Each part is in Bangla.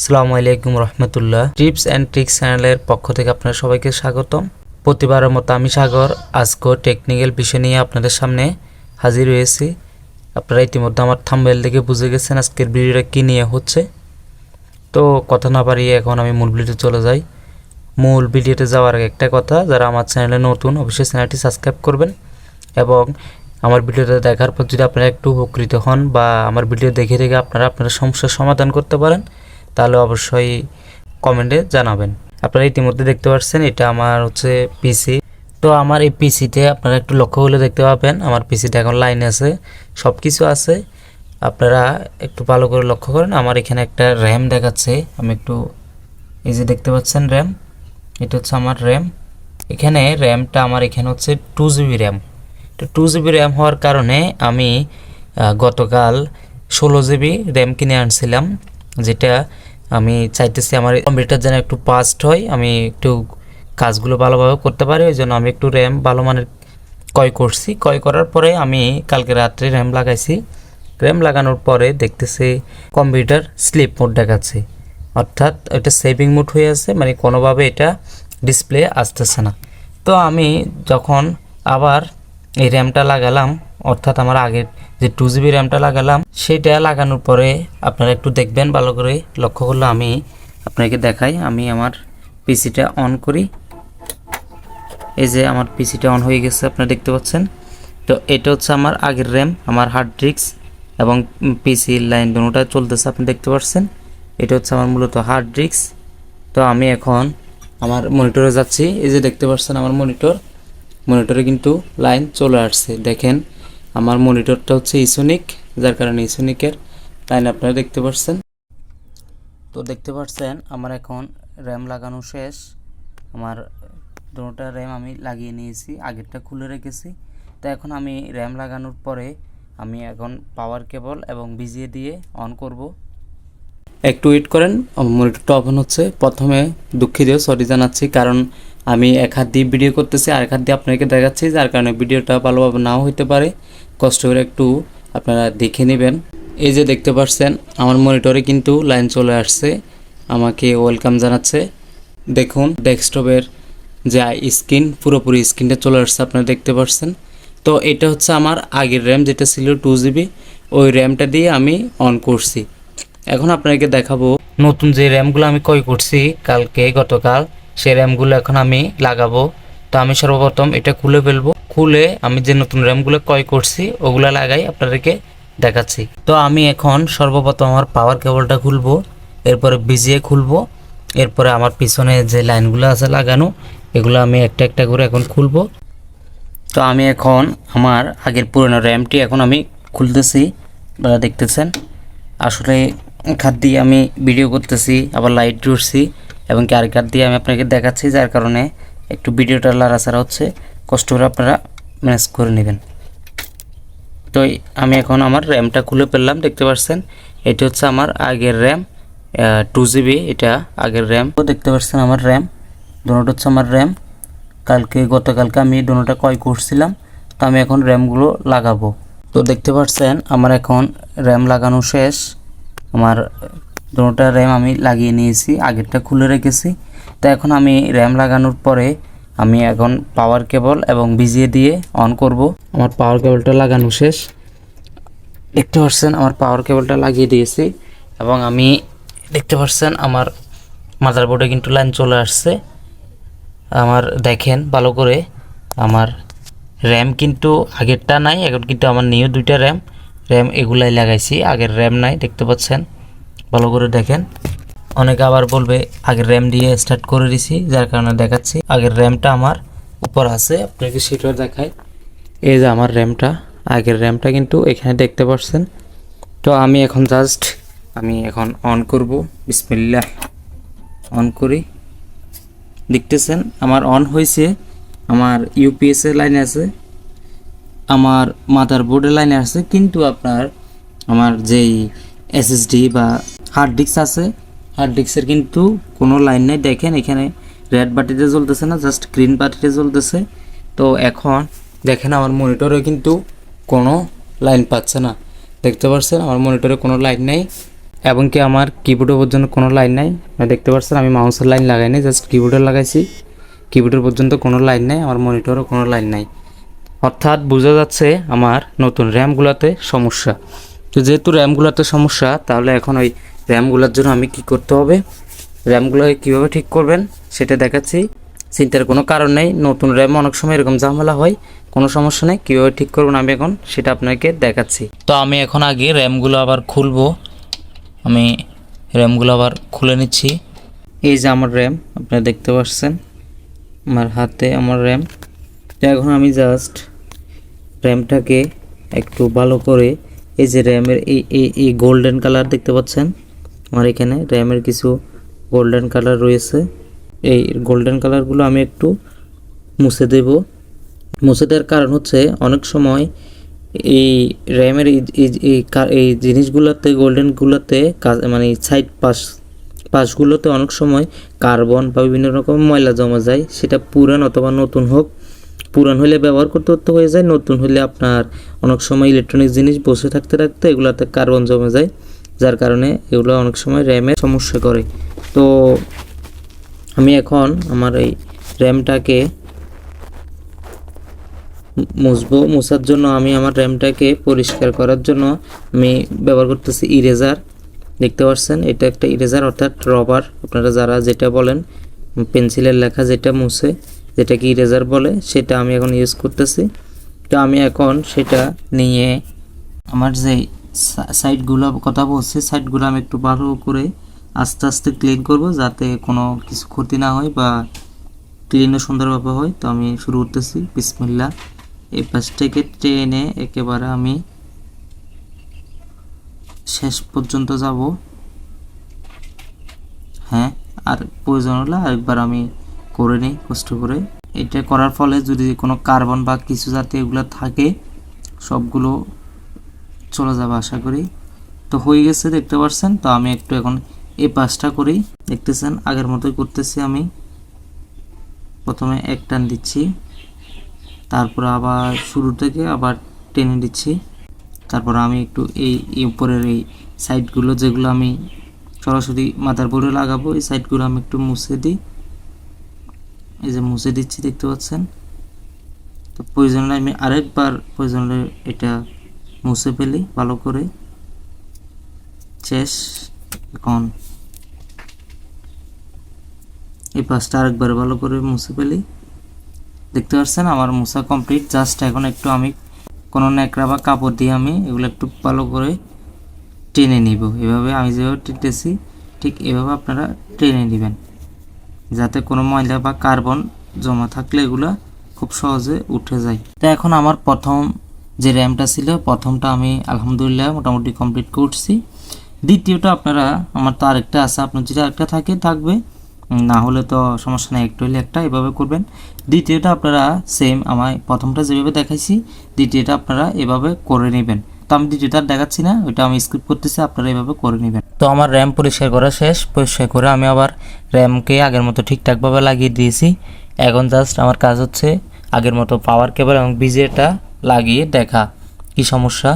আসসালামু আলাইকুম রহমতুল্লাহ। টিপস অ্যান্ড ট্রিক্স চ্যানেলের পক্ষ থেকে আপনার সবাইকে স্বাগতম। প্রতিবারের মতো আমি সাগর আজকেও টেকনিক্যাল বিষয় নিয়ে আপনাদের সামনে হাজির হয়েছি। আপনারা ইতিমধ্যে আমার থাম্বেল দেখে বুঝে গেছেন আজকের ভিডিওটা কী নিয়ে হচ্ছে। তো কথা না পারিয়ে এখন আমি মূল ভিডিওতে চলে যাই। মূল ভিডিওতে যাওয়ার আগে একটা কথা, যারা আমার চ্যানেলে নতুন, অবশ্যই চ্যানেলটি সাবস্ক্রাইব করবেন এবং আমার ভিডিওটা দেখার পর যদি আপনারা একটু উপকৃত হন বা আমার ভিডিও দেখে দেখে আপনারা আপনার সমস্যার সমাধান করতে পারেন তাহলে অবশ্যই কমেন্টে জানাবেন। আপনারা ইতিমধ্যে দেখতে পাচ্ছেন এটা আমার হচ্ছে পিসি তো আমার এই পিসিতে আপনারা একটু লক্ষ্য করলে দেখতে পাবেন, আমার পিসিতে এখন লাইন আছে সব কিছু আছে। আপনারা একটু ভালো করে লক্ষ্য করেন, আমার এখানে একটা র্যাম দেখাচ্ছে, আমি একটু এই যে দেখতে পাচ্ছেন র্যাম এটা হচ্ছে আমার র্যাম এখানে র্যামটা আমার এখানে হচ্ছে টু জিবি র্যাম তো টু জিবি র্যাম হওয়ার কারণে আমি গতকাল ষোলো জিবি র্যাম কিনে আনছিলাম। যেটা আমি চাইতেছি আমার কম্পিউটার যেন একটু ফাস্ট হয়, আমি একটু কাজগুলো ভালোভাবে করতে পারি, ওই জন্য আমি একটু র্যাম ভালো মানের ক্রয় করছি। ক্রয় করার পরে আমি কালকে রাত্রে র্যাম লাগাইছি। র্যাম লাগানোর পরে দেখতেছি কম্পিউটার স্লিপ মোড দেখাচ্ছে। অর্থাৎ এটা সেভিং মোড হয়ে আছে মানে কোনোভাবে এটা ডিসপ্লে আসতেছে না। তো আমি যখন আবার এই র্যামটা লাগালাম অর্থাৎ আমার আগের যে টু জিবি র্যামটা লাগালাম, সেটা লাগানোর পরে আপনারা একটু দেখবেন, ভালো করে লক্ষ্য করলে আমি আপনাকে দেখাই। আমি আমার পিসিটা অন করি। এই যে আমার পিসিটা অন হয়ে গেছে, আপনারা দেখতে পাচ্ছেন। তো এটা হচ্ছে আমার আগের র্যাম আমার হার্ড ডিস্ক এবং পিসি লাইন দুটোটা চলতেছে, আপনি দেখতে পাচ্ছেন। এটা হচ্ছে আমার মূলত হার্ড ডিস্ক তো আমি এখন আমার মনিটরে যাচ্ছি। এই যে দেখতে পাচ্ছেন আমার মনিটর মনিটরে কিন্তু লাইন চলে আসছে। দেখেন আমার মনিটরটা হচ্ছে ইসোনিক যার কারণে ইসোনিকের লাইন আপনারা দেখতে পাচ্ছেন তো দেখতে পাচ্ছেন আমার এখন র্যাম লাগানো শেষ। আমার দুটোটা র্যাম আমি লাগিয়ে নিয়েছি, আগেরটা খুলে রেখেছি। তো এখন আমি র্যাম লাগানোর পরে আমি এখন পাওয়ার কেবল এবং ভিজিয়ে দিয়ে অন করব। একটু ওয়েট করেন, মনিটরটা ওপেন হচ্ছে। প্রথমে দুঃখিত সরি জানাচ্ছি, কারণ আমি এক হাত দিয়ে ভিডিও করতেছি আর এক হাত দিয়ে আপনাকে দেখাচ্ছি, যার কারণে ভিডিওটা ভালোভাবে নাও হইতে পারে। কষ্ট করে একটু আপনারা দেখে নেবেন। এই যে দেখতে পাচ্ছেন, আমার মনিটরে কিন্তু লাইন চলে আসছে। আমাকে ওয়েলকাম জানাচ্ছে। দেখুন ডেস্কটপের যে স্ক্রিন পুরোপুরি স্ক্রিনটা চলে আসছে, আপনারা দেখতে পাচ্ছেন। তো এটা হচ্ছে আমার আগের র্যাম যেটা ছিল টু জিবি ওই র্যামটা দিয়ে আমি অন করছি। এখন আপনাকে দেখাবো নতুন যে র্যামগুলো আমি ক্রয় করছি কালকে, গতকাল। সেই র্যামগুলো এখন আমি লাগাবো। তো আমি সর্বপ্রথম এটা খুলে ফেলব। খুলে আমি যে নতুন র্যামগুলো ক্রয় করছি, ওগুলো লাগাই আপনাদেরকে দেখাচ্ছি। তো আমি এখন সর্বপ্রথম আমার পাওয়ার কেবলটা খুলবো, এরপরে বিজিয়ে খুলবো, এরপরে আমার পিছনে যে লাইনগুলো আছে লাগানো, এগুলো আমি একটা একটা করে এখন খুলবো। তো আমি এখন আমার আগের পুরনো র্যামটি এখন আমি খুলতেছি, আপনারা দেখতেছেন। আসলে খাত দিয়ে আমি ভিডিও করতেছি, আবার লাইট জুড়ছি এবং কি দিয়ে আমি আপনাকে দেখাচ্ছি, যার কারণে একটু ভিডিওটা লাড়াছাড়া হচ্ছে। কষ্ট করে আপনারা ম্যানেজ করে নেবেন। তো আমি এখন আমার র্যামটা খুলে ফেললাম, দেখতে পাচ্ছেন এটি হচ্ছে আমার আগের র্যাম টু জিবি এটা আগের র্যাম তো দেখতে পাচ্ছেন আমার র্যাম দুটোটা হচ্ছে আমার র্যাম কালকে, গতকালকে আমি দুটোটা ক্রয় করছিলাম, তো আমি এখন র্যামগুলো লাগাবো। তো দেখতে পাচ্ছেন আমার এখন র্যাম লাগানো শেষ। আমার দুটোটা র্যাম আমি লাগিয়ে নিয়েছি, আগেরটা খুলে রেখেছি। তো এখন আমি র্যাম লাগানোর পরে আমি এখন পাওয়ার কেবল এবং ভিজিয়ে দিয়ে অন করব। আমার পাওয়ার কেবলটা লাগানো শেষ। দেখতে পাচ্ছেন আমার পাওয়ার কেবলটা লাগিয়ে দিয়েছি এবং আমি দেখতে পাচ্ছেন আমার মাদারবোর্ডে কিন্তু লাইন চলে আসছে। আমার দেখেন ভালো করে আমার র্যাম কিন্তু আগেরটা নাই, এখন কিন্তু আমার নিউ দুইটা র্যাম র্যাম এগুলাই লাগাইছি, আগের র্যাম নাই, দেখতে পাচ্ছেন। ভালো করে দেখেন। অনেকে আবার বলবে, আগের র্যাম দিয়ে স্টার্ট করে দিছি, যার কারণে দেখাচ্ছি। আগের র্যামটা আমার উপর আছে, আপনাকে সেটা দেখায় এই যে আমার র্যামটা আগের র্যামটা কিন্তু এখানে দেখতে পাচ্ছেন। তো আমি এখন জাস্ট আমি এখন অন করব। বিসমিল্লাহ। অন করি। দেখতেছেন, আমার অন হয়েছে। আমার ইউপিএস এর লাইনে আছে। আমার মাদার বোর্ডের লাইনে আছে। কিন্তু আপনার, আমার যেই এসএসডি বা হার্ড ডিস্ক আছে। হার্ড ডিস্কের কিন্তু কোনো লাইন নেই। দেখেন এখানে রেড বাটিতে জ্বলতেছে না জাস্ট গ্রিন বাটিতে জ্বলতেছে। তো এখন দেখেন আমার মনিটরে কিন্তু কোনো লাইন পাচ্ছে না। দেখতে পাচ্ছেন আমার মনিটরে কোনো লাইন নেই, এবং কি আমার কিবোর্ডের পর্যন্ত কোনো লাইন নাই? দেখতে পাচ্ছেন আমি মাউসের লাইন লাগাই লাগাইনি জাস্ট কিবোর্ডে লাগাইছি। কিবোর্ডের পর্যন্ত কোনো লাইন নাই, আমার মনিটরও কোনো লাইন নাই। অর্থাৎ বোঝা যাচ্ছে আমার নতুন র্যামগুলোতে সমস্যা। তো যেহেতু র্যামগুলোতে সমস্যা, তাহলে এখন ওই র্যামগুলোর জন্য আমি কি করতে হবে? র্যামগুলোকে কীভাবে ঠিক করবেন? সেটা দেখাচ্ছি। চিন্তার কোনো কারণ নেই। নতুন র্যাম অনেক সময় এরকম ঝামেলা হয়। কোনো সমস্যা নেই। কীভাবে ঠিক করবেন আমি এখন সেটা আপনাকে দেখাচ্ছি। তো আমি এখন আগে র্যামগুলো আবার খুলবো। আমি র্যামগুলো আবার খুলে নিচ্ছি। এই যে আমার র্যাম আপনারা দেখতে পাচ্ছেন। আমার হাতে আমার র্যাম এখন আমি জাস্ট র্যামটাকে একটু ভালো করে এই যে র্যামের এই এই গোল্ডেন কালার দেখতে পাচ্ছেন। আমার এখানে র্যামের কিছু গোল্ডেন কালার রয়েছে। এই গোল্ডেন কালারগুলো আমি একটু মুছে দেব। মুছে দেওয়ার কারণ হচ্ছে অনেক সময় এই র্যামের এই জিনিসগুলোতে গোল্ডেনগুলোতে মানে সাইড পাশ পাশগুলোতে অনেক সময় কার্বন বা বিভিন্ন রকম ময়লা জমা যায়। সেটা পুরান অথবা নতুন হোক। পুরান হলে ব্যবহার করতে করতে হয়ে যায়। নতুন হলে আপনার অনেক সময় ইলেকট্রনিক জিনিস বসে থাকতে থাকতে এগুলোতে কার্বন জমে যায়। যার কারণে এগুলো অনেক সময় র্যামের সমস্যা করে। তো আমি এখন আমার এই র্যামটাকে মুছবো। মুছার জন্য আমি আমার র্যামটাকে পরিষ্কার করার জন্য আমি ব্যবহার করতেছি ইরেজার দেখতে পাচ্ছেন, এটা একটা ইরেজার অর্থাৎ রবার আপনারা যারা যেটা বলেন, পেন্সিলের লেখা যেটা মুছে, যেটাকে ইরেজার বলে, সেটা আমি এখন ইউজ করতেছি। তো আমি এখন সেটা নিয়ে আমার যে সাইডগুলো কথা বলছি, সাইডগুলো আমি একটু ভালো করে আস্তে আস্তে ক্লিন করব যাতে কোনো কিছু ক্ষতি না হয় বা ক্লিনও সুন্দরভাবে হয়। তো আমি শুরু করতেছি। বিসমিল্লা এই পাশ থেকে টেনে একেবারে আমি শেষ পর্যন্ত যাব। হ্যাঁ আর প্রয়োজন হলে আরেকবার আমি করে নিই, কষ্ট করে। এটা করার ফলে যদি কোনো কার্বন বা কিছু জাতীয় এগুলো থাকে, সবগুলো চলে যাবে আশা করি। তো হয়ে গেছে, দেখতে পাচ্ছেন তো আমি একটু এখন এই পাশটা করি। দেখতেছেন, আগের মতোই করতেছি আমি। প্রথমে এক টান দিচ্ছি। তারপর আবার শুরু থেকে আবার টেনে দিচ্ছি। তারপর আমি একটু এই উপরের এই সাইডগুলো যেগুলো আমি সরাসরি মাথার বোর্ডে লাগাবো, এই সাইডগুলো আমি একটু মুছে দিই। এই যে মুছে দিচ্ছি, দেখতে পাচ্ছেন? তো প্রয়োজন আমি আরেকবার, প্রয়োজন এটা মুছে ফেলি, ভালো করে। শেষ, এখন। এই পাশটা আরেকবার ভালো করে মুছে ফেলি। দেখতে পাচ্ছেন, আমার মুছা কমপ্লিট জাস্ট এখন একটু আমি কোনো ন্যাকড়া বা কাপড় দিয়ে আমি এগুলো একটু ভালো করে টেনে নিব। এভাবে আমি যেভাবে টেনেছি ঠিক এভাবে আপনারা টেনে নেবেন। যাতে কোনো ময়লা বা কার্বন জমা থাকলে এগুলো খুব সহজে উঠে যায়। তো এখন আমার প্রথম যে র্যামটা ছিল, প্রথমটা আমি আলহামদুলিল্লাহ মোটামুটি কমপ্লিট করছি। দ্বিতীয়টা আপনারা, আমার তো আরেকটা আছে, আপনার যদি আরেকটা থাকে, থাকবে। না হলে তো সমস্যা নেই, একটু হলে একটা এভাবে করবেন। দ্বিতীয়টা আপনারা সেম আমায় প্রথমটা যেভাবে দেখাইছি, দ্বিতীয়টা আপনারা এভাবে করে নেবেন। তো আমি দ্বিতীয়টা দেখাচ্ছি না, ওইটা আমি স্কিপ করতেছি, আপনারা এভাবে করে নেবেন। তো আমার র্যাম পরিষ্কার করা শেষ, পরিষ্কার করে আমি আবার র্যামকে আগের মতো ঠিকঠাকভাবে লাগিয়ে দিয়েছি। এখন জাস্ট আমার কাজ হচ্ছে আগের মতো পাওয়ার কেবল এবং বিজেটা লাগিয়ে দেখা। কি সমস্যা?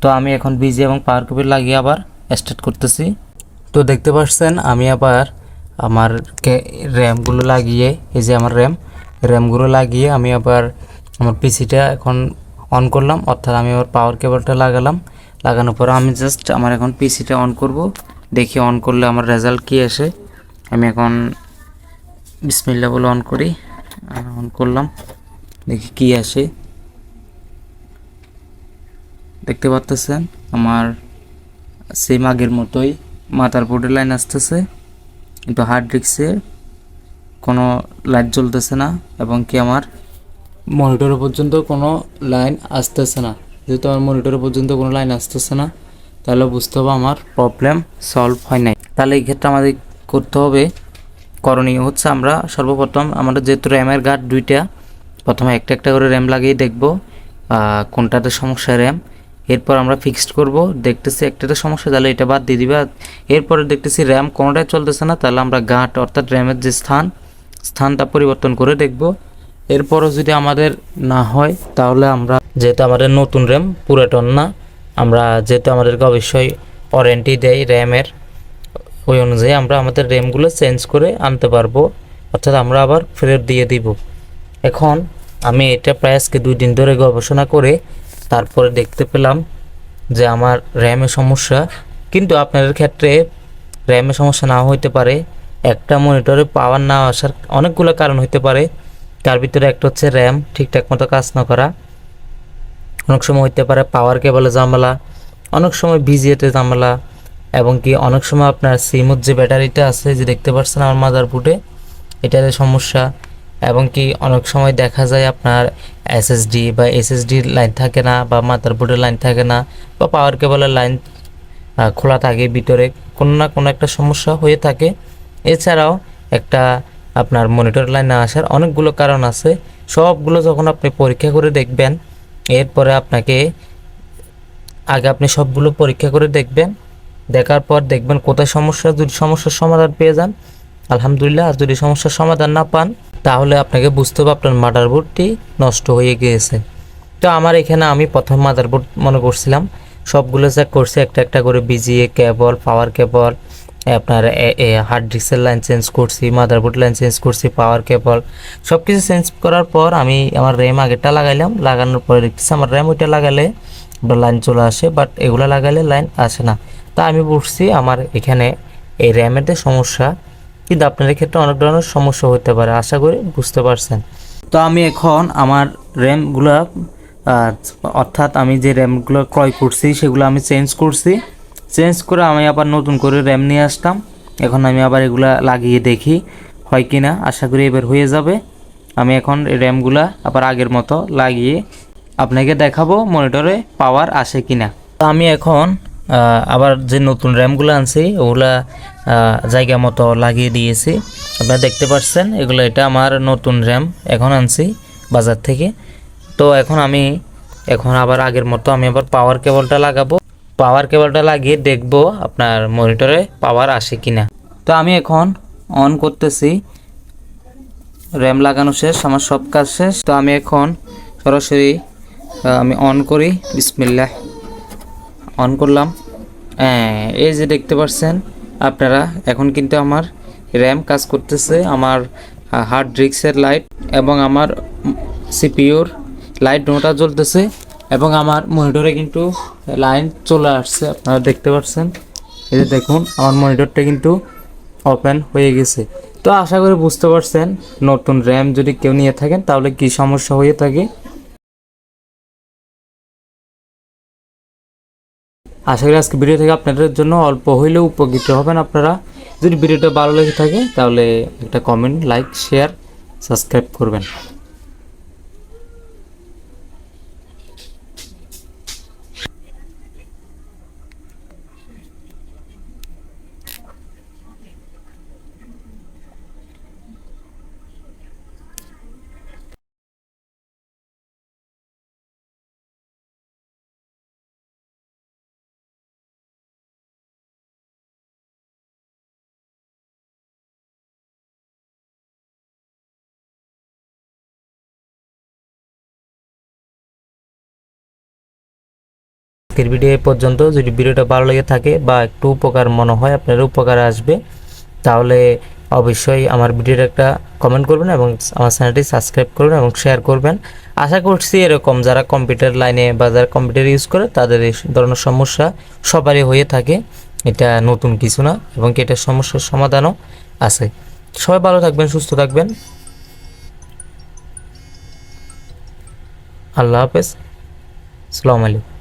তো আমি এখন বিজি এবং পাওয়ার কেবল লাগিয়ে আবার স্টার্ট করতেছি। তো দেখতে পাচ্ছেন আমি আবার আমার র্যামগুলো লাগিয়ে, এই যে আমার র্যাম র্যামগুলো লাগিয়ে আমি আবার আমার পিসিটা এখন অন করলাম। অর্থাৎ আমি আবার পাওয়ার কেবলটা লাগালাম। লাগানোর পর আমি জাস্ট আমার এখন পিসিটা অন করব। দেখি অন করলে আমার রেজাল্ট কি আসে। আমি এখন বিসমিল্লা বলে অন করি। অন করলাম। দেখি কি আসে। দেখতে পাচ্তেছেন আমার সেম আগের মতোই মাথার বোর্ডের লাইন আসতেছে, কিন্তু হার্ড ডিস্কে কোনো লাইট জ্বলতেছে না এবং কি আমার মনিটর পর্যন্ত কোনো লাইন আসতেছে না। যেহেতু আমার মনিটর পর্যন্ত কোনো লাইন আসতেছে না, তাহলে বুঝতে হবে আমার প্রবলেম সলভ হয় নাই। তাহলে এই ক্ষেত্রে আমাদের করতে হবে, করণীয় হচ্ছে আমরা সর্বপ্রথম আমাদের যেহেতু র্যামের গার্ড দুইটা, প্রথমে একটা একটা করে র্যাম লাগিয়ে দেখব কোনটাতে সমস্যা র্যাম এরপর আমরা ফিক্সড করব। দেখতেছি একটাতে সমস্যা, তাহলে এটা বাদ দিয়ে দিবে। এরপরে দেখতেছি র্যাম কোনোটাই চলতেছে না, তাহলে আমরা গাঁট অর্থাৎ র্যামের যে স্থান, স্থানটা পরিবর্তন করে দেখব। এরপরও যদি আমাদের না হয়, তাহলে আমরা, যেহেতু আমাদের নতুন র্যাম পুরাতন না, আমরা যেহেতু আমাদেরকে অবশ্যই ওয়ারেন্টি দেয় র্যামের ওই অনুযায়ী আমরা আমাদের র্যামগুলো চেঞ্জ করে আনতে পারব। অর্থাৎ আমরা আবার ফেরত দিয়ে দিব। এখন আমি এটা প্রায় আজকে দুই দিন ধরে গবেষণা করে তারপরে দেখতে পেলাম যে আমার র্যামের সমস্যা। কিন্তু আপনাদের ক্ষেত্রে র্যামের সমস্যা নাও হইতে পারে, একটা মনিটরে পাওয়ার না আসার অনেকগুলো কারণ হইতে পারে। তার ভিতরে একটা হচ্ছে র্যাম ঠিকঠাক মতো কাজ না করা। অনেক সময় হইতে পারে পাওয়ার কেবলে ঝামেলা, অনেক সময় ভিজিএতে ঝামেলা, এবং কি অনেক সময় আপনার সিমুর যে ব্যাটারিটা আছে, যে দেখতে পাচ্ছেন আমার মাদারবোর্ডে এটার সমস্যা। এবং কি অনেক সময় দেখা যায় আপনার এসএসডি বা এসএসডি লাইন থাকে না বা মাদারবোর্ডের লাইন থাকে না বা পাওয়ার কেবলের লাইন খোলা থাকে ভিতরে, কোনো না কোনো একটা সমস্যা হয়ে থাকে। এছাড়াও একটা আপনার মনিটর লাইন না আসার অনেকগুলো কারণ আছে। সবগুলো যখন আপনি পরীক্ষা করে দেখবেন, এরপরে আপনাকে আগে আপনি সবগুলো পরীক্ষা করে দেখবেন। দেখার পর দেখবেন কোথায় সমস্যা, যদি সমস্যার সমাধান পেয়ে যান, আলহামদুলিল্লাহ, আর যদি সমস্যার সমাধান না পান তাহলে আপনাকে বুঝতে হবে আপনার মাদারবোর্ডটি নষ্ট হয়ে গিয়েছে। তো আমার এখানে আমি প্রথম মাদারবোর্ড মনে করছিলাম। সবগুলো চেক করছি, একটা একটা করে বিজিএ কেবল পাওয়ার কেবল আপনার হার্ড ডিস্কের লাইন চেঞ্জ করছি মাদারবোর্ড লাইন চেঞ্জ করছি পাওয়ার কেবল সব কিছু চেঞ্জ করার পর আমি আমার র্যাম আগেরটা লাগাইলাম। লাগানোর পরে দেখতেছি আমার র্যাম ওইটা লাগালে লাইন চলে আসে বাট এগুলো লাগালে লাইন আসে না। তা আমি বুঝছি আমার এখানে এই র্যামেতে সমস্যা কিন্তু আপনাদের ক্ষেত্রে অনেক ধরনের সমস্যা হতে পারে, আশা করি বুঝতে পারছেন। তো আমি এখন আমার র্যামগুলো অর্থাৎ আমি যে র্যামগুলো ক্রয় করছি, সেগুলো আমি চেঞ্জ করছি। চেঞ্জ করে আমি আবার নতুন করে র্যাম নিয়ে আসলাম। এখন আমি আবার এগুলা লাগিয়ে দেখি, হয় কি না আশা করি এবার হয়ে যাবে। আমি এখন র্যামগুলা আবার আগের মতো লাগিয়ে আপনাকে দেখাবো, মনিটরে পাওয়ার আসে কি না আমি এখন আবার যে নতুন র্যামগুলো আনছি, ওগুলা জায়গা মতো লাগিয়ে দিয়েছি। আপনারা দেখতে পাচ্ছেন, এগুলো এটা আমার নতুন র্যাম, এখন আনছি বাজার থেকে। তো এখন আমি, এখন আবার আগের মতো আমি আবার পাওয়ার কেবলটা লাগাবো। পাওয়ার কেবলটা লাগিয়ে দেখব আপনার মনিটরে পাওয়ার আসে কি না তো আমি এখন অন করতেছি। র্যাম লাগানো শেষ, আমার সব কাজ শেষ। তো আমি এখন সরাসরি আমি অন করি। বিসমিল্লাহ। অন করলাম। হ্যাঁ, এই যে দেখতে পাচ্ছেন আপনারা এখন কিন্তু আমার র্যাম কাজ করতেছে আমার হার্ড ডিস্কের লাইট এবং আমার সিপিওর লাইট নোটা জ্বলতেছে এবং আমার মনিটরে কিন্তু লাইন চলে আসছে আপনারা দেখতে পাচ্ছেন এই যে দেখুন আমার মনিটরটা কিন্তু ওপেন হয়ে গেছে। তো আশা করি বুঝতে পারছেন নতুন র্যাম যদি কেউ নিয়ে থাকেন তাহলে কি সমস্যা হয়ে থাকে? আশা করি আজকে ভিডিও থেকে আপনাদের জন্য অল্প হইলেও উপকৃত হবেন আপনারা। যদি ভিডিওটা ভালো লেগে থাকে, তাহলে একটা কমেন্ট লাইক শেয়ার সাবস্ক্রাইব করবেন। আজকের ভিডিও এ পর্যন্ত যদি ভিডিওটা ভালো লেগে থাকে বা একটু উপকার মনে হয়, আপনার উপকারে আসবে, তাহলে অবশ্যই আমার ভিডিওটা একটা কমেন্ট করবেন এবং আমার চ্যানেলটি সাবস্ক্রাইব করবেন এবং শেয়ার করবেন। আশা করছি এরকম যারা কম্পিউটার লাইনে বা যারা কম্পিউটার ইউজ করে, তাদের এই ধরনের সমস্যা সবারই হয়ে থাকে। এটা নতুন কিছু না এবং এটার সমস্যার সমাধানও আছে। সবাই ভালো থাকবেন, সুস্থ থাকবেন। আল্লাহ হাফেজ। আসসালামু আলাইকুম।